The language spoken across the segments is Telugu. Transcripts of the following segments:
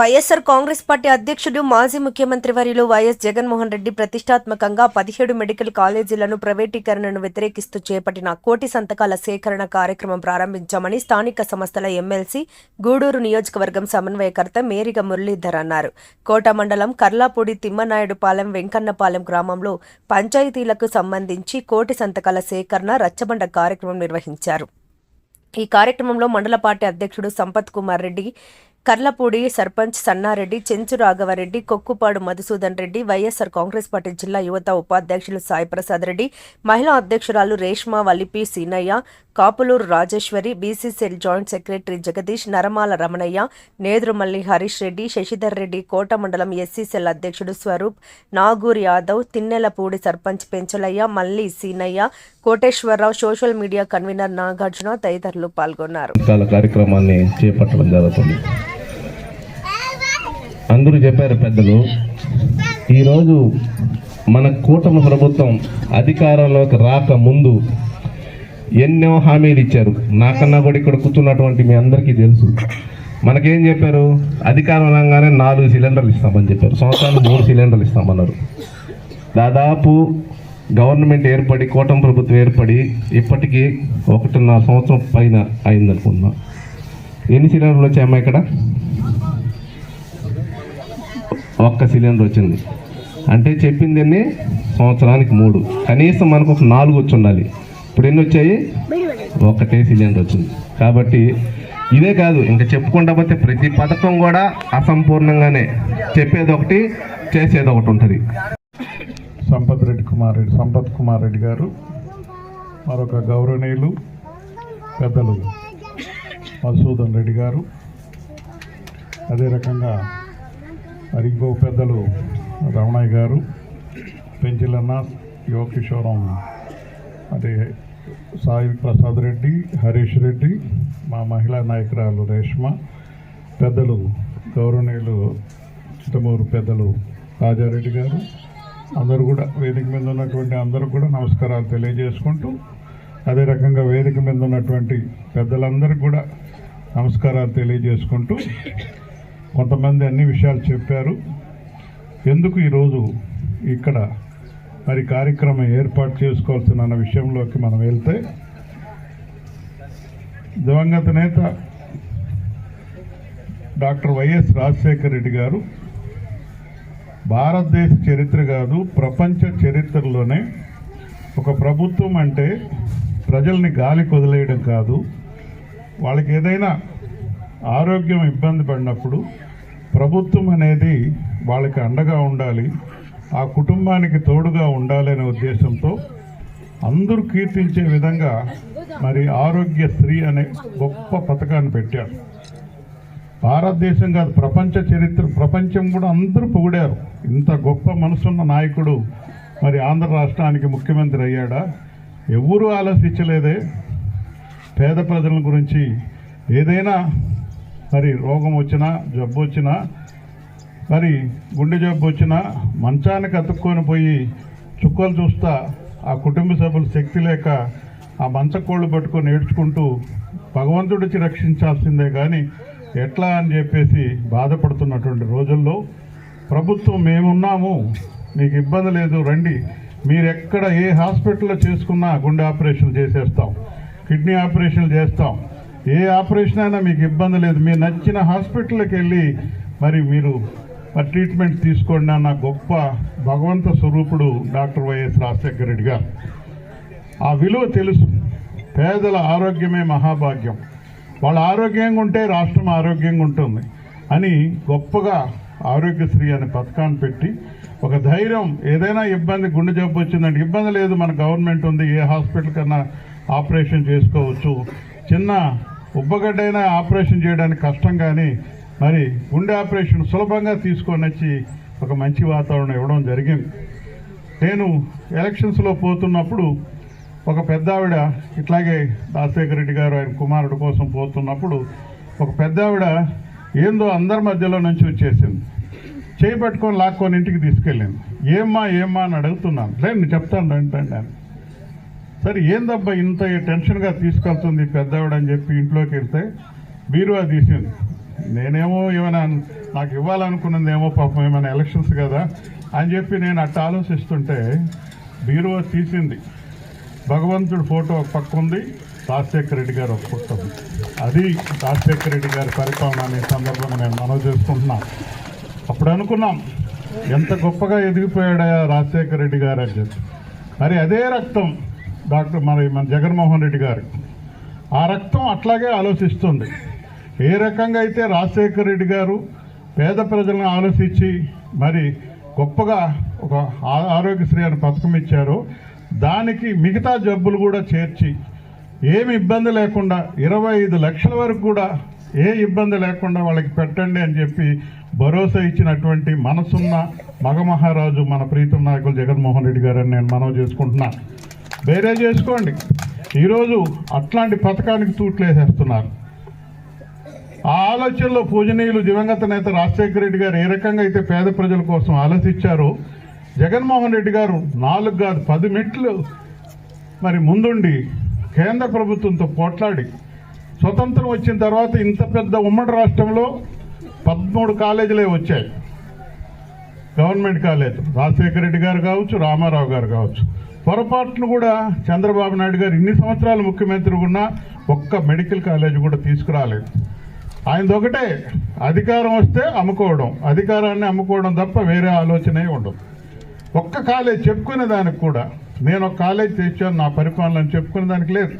వైఎస్ఆర్ కాంగ్రెస్ పార్టీ అధ్యక్షుడు మాజీ ముఖ్యమంత్రి వర్యులు వైఎస్ జగన్మోహన్ రెడ్డి ప్రతిష్టాత్మకంగా పదిహేడు మెడికల్ కాలేజీలను ప్రైవేటీకరణను వ్యతిరేకిస్తూ చేపట్టిన కోటి సంతకాల సేకరణ కార్యక్రమం ప్రారంభించామని స్థానిక సంస్థల ఎమ్మెల్సీ గూడూరు నియోజకవర్గం సమన్వయకర్త మేరిగ మురళీధర్ అన్నారు. కోట మండలం కర్లాపూడి తిమ్మనాయుడుపాలెం వెంకన్నపాలెం గ్రామంలో పంచాయతీలకు సంబంధించి కోటి సంతకాల సేకరణ రచ్చబండ కార్యక్రమం నిర్వహించారు. ఈ కార్యక్రమంలో మండల పార్టీ అధ్యక్షుడు సంపత్ కుమార్ రెడ్డి కర్లపూడి సర్పంచ్ సన్నారెడ్డి చెంచు రాఘవరెడ్డి కొక్కుపాడు మధుసూదన్ రెడ్డి వైఎస్ఆర్ కాంగ్రెస్ పార్టీ జిల్లా యువత ఉపాధ్యక్షులు సాయిప్రసాద్ రెడ్డి మహిళా అధ్యక్షురాలు Reshma Valipi Seenaiah Kapuluru Rajeshwari BCCL joint secretary Jagadish Naramala Ramanaiah Nedurumalli Harish Reddy Sasidhar Reddy Kota మండలం ఎస్సీసెల్ అధ్యక్షుడు Swaroop Nagur Yadav Tinnelapudi sarpanch Penchalaiah Malli Seenaiah Koteswararao social media convenor Nagarjuna తదితరులు పాల్గొన్నారు. కార్యక్రమాన్ని చేపట్టడం జరుగుతుంది. అందరూ చెప్పారు పెద్దలు. ఈరోజు మన కూటమి ప్రభుత్వం అధికారంలోకి రాక ముందు ఎన్నో హామీలు ఇచ్చారు. నాకన్నా కూడా ఇక్కడ కూర్చున్నటువంటి మీ అందరికీ తెలుసు. మనకేం చెప్పారు? అధికారం రాగానే నాలుగు సిలిండర్లు ఇస్తామని చెప్పారు. సంవత్సరాలు మూడు సిలిండర్లు ఇస్తామన్నారు. దాదాపు గవర్నమెంట్ ఏర్పడి కూటమి ప్రభుత్వం ఏర్పడి ఇప్పటికీ ఒకటిన్నర సంవత్సరం పైన అయిందనుకుందాం ఎన్ని సిలిండర్లు వచ్చాయమ్మా ఇక్కడ? ఒక్క సిలిండర్ వచ్చింది. అంటే చెప్పింది ఎన్ని సంవత్సరానికి మూడు. కనీసం మనకు ఒక నాలుగు వచ్చి ఉండాలి. ఇప్పుడు ఎన్ని వచ్చాయి? ఒకటే సిలిండర్ వచ్చింది. కాబట్టి ఇదే కాదు ఇంకా చెప్పుకుంటా పోతే ప్రతి పథకం కూడా అసంపూర్ణంగానే చెప్పేది ఒకటి చేసేది ఒకటి ఉంటుంది. సంపత్ రెడ్డి కుమార్ రెడ్డి సంపత్ కుమార్ రెడ్డి గారు మరొక గౌరవనీయులు పెద్దలు మధుసూదన్ రెడ్డి గారు అదే రకంగా మరి పెద్దలు. రమణయ్య గారు పెంచిలన్న యువకిషోరం అదే సాయి ప్రసాద్ రెడ్డి హరీష్ రెడ్డి మా మహిళా నాయకురాలు రేష్మ పెద్దలు గౌరవనీయులు చిత్తమూరు పెద్దలు రాజారెడ్డి గారు అందరూ కూడా వేదిక మీద ఉన్నటువంటి అందరూ కూడా నమస్కారాలు తెలియజేసుకుంటూ అదే రకంగా వేదిక మీద ఉన్నటువంటి పెద్దలందరికీ కూడా నమస్కారాలు తెలియజేసుకుంటూ కొంతమంది అన్ని విషయాలు చెప్పారు. ఎందుకు ఈరోజు ఇక్కడ మరి కార్యక్రమం ఏర్పాటు చేసుకోవాల్సిన అన్న విషయంలోకి మనం వెళ్తే దివంగత నేత డాక్టర్ వైఎస్ రాజశేఖర రెడ్డి గారు భారతదేశ చరిత్ర కాదు ప్రపంచ చరిత్రలోనే ఒక ప్రభుత్వం అంటే ప్రజల్ని గాలికి వదిలేయడం కాదు. వాళ్ళకి ఏదైనా ఆరోగ్యం ఇబ్బంది పడినప్పుడు ప్రభుత్వం అనేది వాళ్ళకి అండగా ఉండాలి ఆ కుటుంబానికి తోడుగా ఉండాలనే ఉద్దేశంతో అందరూ కీర్తించే విధంగా మరి ఆరోగ్య స్త్రీ అనే గొప్ప పథకాన్ని పెట్టారు. భారతదేశం కాదు ప్రపంచ చరిత్ర ప్రపంచం కూడా అందరూ పొగిడారు. ఇంత గొప్ప మనసున్న నాయకుడు మరి ఆంధ్ర రాష్ట్రానికి ముఖ్యమంత్రి అయ్యాడా? ఎవరూ ఆలోచించలేదే. పేద ప్రజల గురించి ఏదైనా మరి రోగం వచ్చినా జబ్బు వచ్చినా మరి గుండె జబ్బు వచ్చినా మంచానికి అతుక్కొని పోయి చుక్కలు చూస్తా ఆ కుటుంబ సభ్యులు శక్తి లేక ఆ మంచకోళ్ళు పట్టుకొని ఏడ్చుకుంటూ భగవంతుడికి రక్షించాల్సిందే కానీ ఎట్లా అని చెప్పేసి బాధపడుతున్నటువంటి రోజుల్లో ప్రభుత్వం మేమున్నాము మీకు ఇబ్బంది లేదు రండి. మీరు ఎక్కడ ఏ హాస్పిటల్లో చేసుకున్నా గుండె ఆపరేషన్ చేసేస్తాం కిడ్నీ ఆపరేషన్ చేస్తాం. ఏ ఆపరేషన్ అయినా మీకు ఇబ్బంది లేదు. మీ నచ్చిన హాస్పిటల్కి వెళ్ళి మరి మీరు ట్రీట్మెంట్ తీసుకోండి అన్న గొప్ప భగవంత స్వరూపుడు డాక్టర్ వైఎస్ రాజశేఖర రెడ్డి గారు. ఆ విలువ తెలుసు. పేదల ఆరోగ్యమే మహాభాగ్యం. వాళ్ళ ఆరోగ్యంగా ఉంటే రాష్ట్రం ఆరోగ్యంగా ఉంటుంది అని గొప్పగా ఆరోగ్యశ్రీ అనే పథకాన్ని పెట్టి ఒక ధైర్యం ఏదైనా ఇబ్బంది గుండె జబ్బు వచ్చిందంటే ఇబ్బంది లేదు. మన గవర్నమెంట్ ఉంది. ఏ హాస్పిటల్ కన్నా ఆపరేషన్ చేసుకోవచ్చు. చిన్న ఉబ్బగడ్డైనా ఆపరేషన్ చేయడానికి కష్టం కానీ మరి గుండె ఆపరేషన్ సులభంగా తీసుకొని వచ్చి ఒక మంచి వాతావరణం ఇవ్వడం జరిగింది. నేను ఎలక్షన్స్లో పోతున్నప్పుడు ఒక పెద్ద ఆవిడ ఇట్లాగే రాజశేఖర రెడ్డి గారు ఆయన కుమారుడు కోసం పోతున్నప్పుడు ఒక పెద్ద ఆవిడ ఏందో అందరి మధ్యలో నుంచి వచ్చేసింది. చేయి పట్టుకొని లాక్కొని ఇంటికి తీసుకెళ్ళింది. ఏమ్మా ఏమ్మా అని అడుగుతున్నాను. లేదు నేను చెప్తాను రండి అని. సరే ఏందబ్బా ఇంత టెన్షన్గా తీసుకెళ్తుంది పెద్దవాడు అని చెప్పి ఇంట్లోకి వెళ్తే బీరువా తీసింది. నేనేమో ఏమైనా నాకు ఇవ్వాలనుకున్నది ఏమో పాపం ఏమైనా ఎలక్షన్స్ కదా అని చెప్పి నేను అట్ట ఆలోచిస్తుంటే బీరువా తీసింది. భగవంతుడి ఫోటో ఒక పక్క ఉంది రాజశేఖర రెడ్డి గారు ఒక పక్క ఉంది. అది రాజశేఖర రెడ్డి గారి పరిపాలన అనే సందర్భంగా నేను మనవి చేసుకుంటున్నా. అప్పుడు అనుకున్నాం ఎంత గొప్పగా ఎదిగిపోయాడా రాజశేఖర రెడ్డి గారు అని చెప్పి. మరి అదే రక్తం డాక్టర్ మరి మన జగన్మోహన్ రెడ్డి గారు. ఆ రక్తం అట్లాగే ఆలోచిస్తుంది. ఏ రకంగా అయితే రాజశేఖర్ రెడ్డి గారు పేద ప్రజలను ఆలోచించి మరి గొప్పగా ఒక ఆరోగ్యశ్రీ అని పథకం ఇచ్చారో దానికి మిగతా జబ్బులు కూడా చేర్చి ఏమి ఇబ్బంది లేకుండా ఇరవై ఐదు లక్షల వరకు కూడా ఏ ఇబ్బంది లేకుండా వాళ్ళకి పెట్టండి అని చెప్పి భరోసా ఇచ్చినటువంటి మనసున్న మగమహారాజు మన ప్రీతం నాయకులు జగన్మోహన్ రెడ్డి గారని నేను మనవి చేసుకుంటున్నా. వేరే చేసుకోండి. ఈరోజు అట్లాంటి పథకానికి తూట్లేసేస్తున్నారు. ఆ ఆలోచనలో పూజనీయులు దివంగత నేత రాజశేఖర రెడ్డి గారు ఏ రకంగా అయితే పేద ప్రజల కోసం ఆలోచించారో జగన్మోహన్ రెడ్డి గారు నాలుగు కాదు పది మెట్లు మరి ముందుండి కేంద్ర ప్రభుత్వంతో పోట్లాడి స్వతంత్రం వచ్చిన తర్వాత ఇంత పెద్ద ఉమ్మడి రాష్ట్రంలో పదమూడు కాలేజీలే వచ్చాయి. గవర్నమెంట్ కాలేజ్ రాజశేఖర రెడ్డి గారు కావచ్చు రామారావు గారు కావచ్చు. పొరపాటును కూడా చంద్రబాబు నాయుడు గారు ఇన్ని సంవత్సరాలు ముఖ్యమంత్రి ఉన్నా ఒక్క మెడికల్ కాలేజ్ కూడా తీసుకురాలేదు. ఆయనది ఒకటే అధికారం వస్తే అమ్ముకోవడం. అధికారాన్ని అమ్ముకోవడం తప్ప వేరే ఆలోచనే ఉండదు. ఒక్క కాలేజ్ చెప్పుకునే దానికి కూడా నేను ఒక కాలేజ్ తెచ్చాను నా పరిపాలన చెప్పుకునే దానికి లేదు.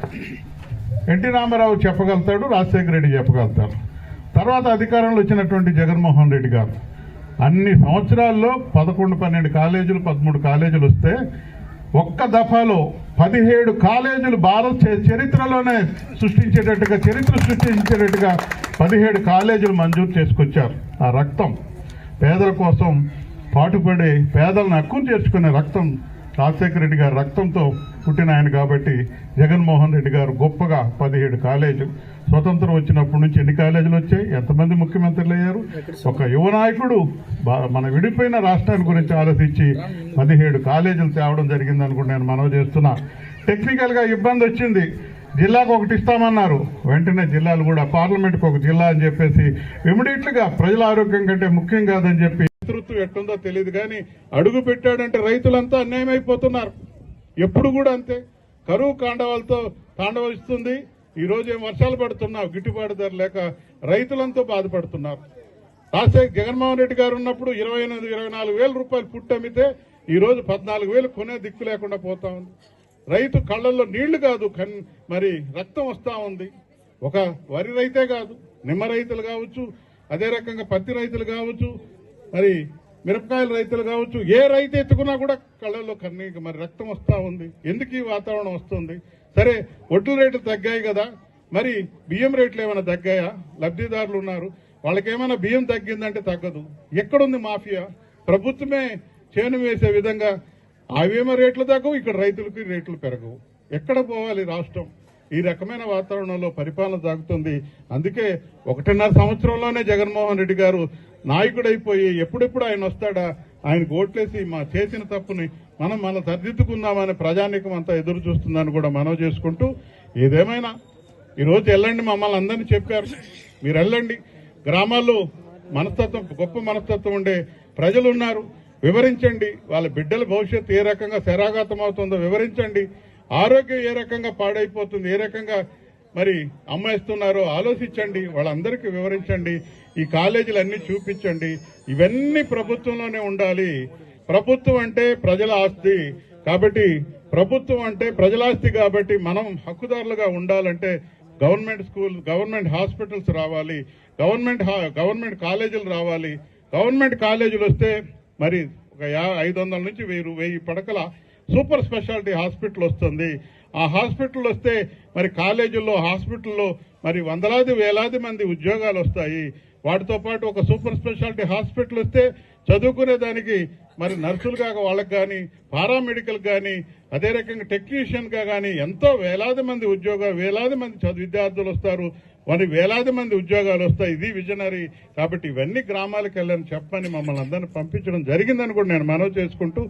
ఎన్టీ రామారావు చెప్పగలుగుతాడు రాజశేఖర రెడ్డి చెప్పగలుగుతాడు తర్వాత అధికారంలో వచ్చినటువంటి జగన్మోహన్ రెడ్డి గారు. అన్ని సంవత్సరాల్లో పదకొండు పన్నెండు కాలేజీలు పదమూడు కాలేజీలు వస్తే ఒక్క దఫాలో పదిహేడు కాలేజీలు భారత చరిత్రలోనే సృష్టించేటట్టుగా చరిత్ర సృష్టించేటట్టుగా పదిహేడు కాలేజీలు మంజూరు చేసుకొచ్చారు. ఆ రక్తం పేదల కోసం పాటుపడి పేదలను హక్కును చేర్చుకునే రక్తం రాజశేఖర రెడ్డి గారి రక్తంతో పుట్టిన ఆయన కాబట్టి జగన్మోహన్ రెడ్డి గారు గొప్పగా పదిహేడు కాలేజీలు స్వతంత్రం వచ్చినప్పటి నుంచి ఎన్ని కాలేజీలు వచ్చాయి? ఎంతమంది ముఖ్యమంత్రులు అయ్యారు? ఒక యువ నాయకుడు బా- మన విడిపోయిన రాష్ట్రాల గురించి ఆలోచించి పదిహేడు కాలేజీలు తేవడం జరిగింది కూడా నేను మనవి చేస్తున్నా. టెక్నికల్గా ఇబ్బంది వచ్చింది. జిల్లాకు ఒకటి ఇస్తామన్నారు. వెంటనే జిల్లాలు కూడా పార్లమెంట్కి ఒక జిల్లా అని చెప్పేసి ఇమీడియట్లుగా ప్రజల ఆరోగ్యం కంటే ముఖ్యం కాదని చెప్పి. నేతృత్వం ఎట్టుందో తెలియదు కానీ అడుగు పెట్టాడంటే రైతులంతా అన్యాయం అయిపోతున్నారు ఎప్పుడు కూడా అంతే. కరువు కాండవాలతో తాండవరిస్తుంది ఈ రోజు ఏం వర్షాలు పడుతున్నావు గిట్టుబాటు ధర లేక రైతులంతా బాధపడుతున్నారు. రాజశేఖర్ జగన్మోహన్ రెడ్డి గారు ఉన్నప్పుడు ఇరవై ఎనిమిది ఇరవై నాలుగు వేల రూపాయలు పుట్టి అమ్మితే ఈ రోజు పద్నాలుగు వేలు కొనే దిక్కు లేకుండా పోతా ఉంది. రైతు కళ్ళల్లో నీళ్ళు కాదు కన్ మరి రక్తం వస్తూ ఉంది. ఒక వరి రైతే కాదు నిమ్మ రైతులు కావచ్చు అదే రకంగా పత్తి రైతులు కావచ్చు మరి మిరపకాయల రైతులు కావచ్చు ఏ రైతు ఎత్తుకున్నా కూడా కళ్ళల్లో కన్నీకి మరి రక్తం వస్తూ ఉంది. ఎందుకు ఈ వాతావరణం వస్తుంది? సరే ఒడ్డు రేట్లు తగ్గాయి కదా. మరి బియ్యం రేట్లు ఏమైనా తగ్గాయా? లబ్ధిదారులు ఉన్నారు. వాళ్ళకేమైనా బియ్యం తగ్గిందంటే తగ్గదు. ఎక్కడుంది మాఫియా? ప్రభుత్వమే చేను వేసే విధంగా అవేమో రేట్లు తగ్గవు ఇక్కడ రైతులకి రేట్లు పెరగవు. ఎక్కడ పోవాలి రాష్ట్రం? ఈ రకమైన వాతావరణంలో పరిపాలన సాగుతుంది. అందుకే ఒకటిన్నర సంవత్సరంలోనే జగన్మోహన్ రెడ్డి గారు నాయకుడైపోయి ఎప్పుడెప్పుడు ఆయన వస్తాడా? ఆయనకు ఓట్లేసి మా చేసిన తప్పుని మనం మనం సరిదిద్దుకుందామని ప్రజానీకం అంతా ఎదురు చూస్తుందని కూడా మనవి చేసుకుంటూ ఏదేమైనా ఈరోజు వెళ్ళండి మమ్మల్ని అందరినీ చెప్పారు. మీరు వెళ్ళండి గ్రామాల్లో మనస్తత్వం గొప్ప మనస్తత్వం ఉండే ప్రజలు ఉన్నారు. వివరించండి. వాళ్ళ బిడ్డల భవిష్యత్తు ఏ రకంగా శరాఘాతం అవుతుందో వివరించండి. ఆరోగ్యం ఏ రకంగా పాడైపోతుంది? ఏ రకంగా మరి అమ్మేస్తున్నారో ఆలోచించండి వాళ్ళందరికీ వివరించండి ఈ కాలేజీలు అన్ని చూపించండి ఇవన్నీ ప్రభుత్వంలోనే ఉండాలి. ప్రభుత్వం అంటే ప్రజల ఆస్తి కాబట్టి ప్రభుత్వం అంటే ప్రజల ఆస్తి కాబట్టి మనం హక్కుదారులుగా ఉండాలంటే గవర్నమెంట్ స్కూల్ గవర్నమెంట్ హాస్పిటల్స్ రావాలి గవర్నమెంట్ గవర్నమెంట్ కాలేజీలు రావాలి. గవర్నమెంట్ కాలేజీలు వస్తే మరి ఒక యా- ఐదు వందల నుంచి వెయ్యి వెయ్యి పడకల సూపర్ స్పెషాలిటీ హాస్పిటల్ వస్తుంది. ఆ హాస్పిటల్ వస్తే మరి కాలేజీల్లో హాస్పిటల్లో మరి వందలాది వేలాది మంది ఉద్యోగాలు వస్తాయి. వాటితో పాటు ఒక సూపర్ స్పెషాలిటీ హాస్పిటల్ వస్తే చదువుకునే దానికి మరి నర్సులు కాక వాళ్ళకి కానీ పారామెడికల్ కానీ అదే రకంగా టెక్నీషియన్గా కానీ ఎంతో వేలాది మంది ఉద్యోగాలు వేలాది మంది చదువు విద్యార్థులు వస్తారు. మరి వేలాది మంది ఉద్యోగాలు వస్తాయి. ఇది విజనరీ. కాబట్టి ఇవన్నీ గ్రామాలకు వెళ్ళని చెప్పని మమ్మల్ని అందరిని పంపించడం జరిగిందని కూడా నేను మనవి చేసుకుంటూ